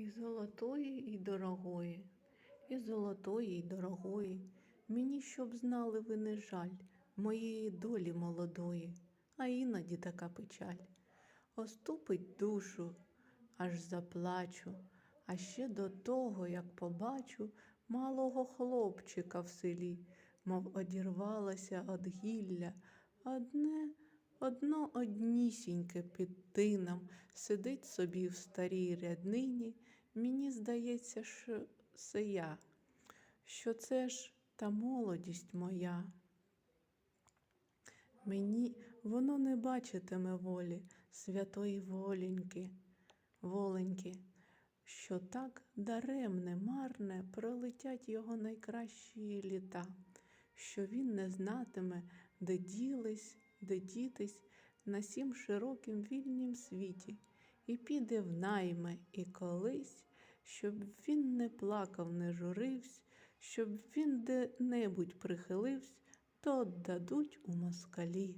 І золотої, і дорогої, і золотої, і дорогої. Мені щоб знали ви не жаль моєї долі молодої, а іноді така печаль. Оступить душу, аж заплачу, а ще до того, як побачу малого хлопчика в селі, мов одірвалася од гілля, одне, одно однісіньке під тином, сидить собі в старій ряднині. Мені здається, що це я, що це ж та молодість моя. Мені воно не бачитиме волі, святої воленьки, воленьки, що так даремне, марне пролетять його найкращі літа, що він не знатиме, де ділись, де дітись на сім широким вільнім світі, і піде в найми, і колись, щоб він не плакав, не журивсь, щоб він де-небудь прихиливсь, то дадуть у москалі.